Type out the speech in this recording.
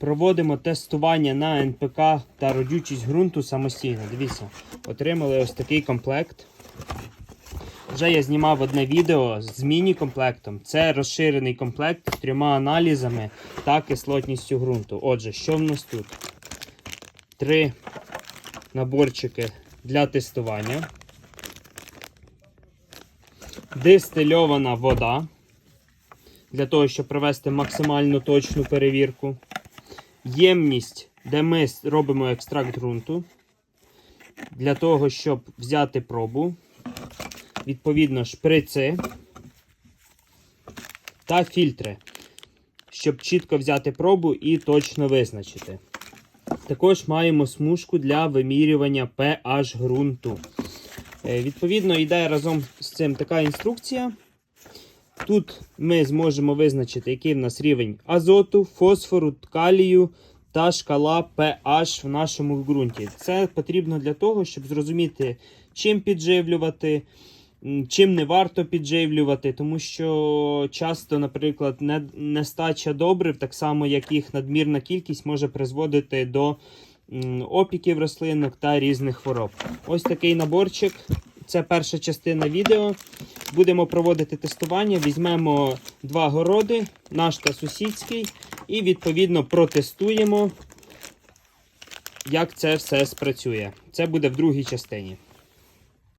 проводимо тестування на НПК та родючість ґрунту самостійно. Дивіться, отримали ось такий комплект. Вже я знімав одне відео з міні-комплектом. Це розширений комплект з трьома аналізами та кислотністю ґрунту. Отже, що в нас тут? Три наборчики для тестування. Дистильована вода для того, щоб провести максимально точну перевірку. Ємність, де ми робимо екстракт ґрунту. Для того, щоб взяти пробу. Відповідно, шприци та фільтри, щоб чітко взяти пробу і точно визначити. Також маємо смужку для вимірювання pH ґрунту. Е, Відповідно, йде разом з цим така інструкція. Тут ми зможемо визначити, який в нас рівень азоту, фосфору, калію та шкала pH в нашому ґрунті. Це потрібно для того, щоб зрозуміти, чим підживлювати, чим не варто підживлювати, тому що часто, наприклад, нестача добрив, так само як їх надмірна кількість, може призводити до опіків рослинок та різних хвороб. Ось такий наборчик. Це перша частина відео. Будемо проводити тестування. Візьмемо два городи, наш та сусідський, і відповідно протестуємо, як це все спрацює. Це буде в другій частині.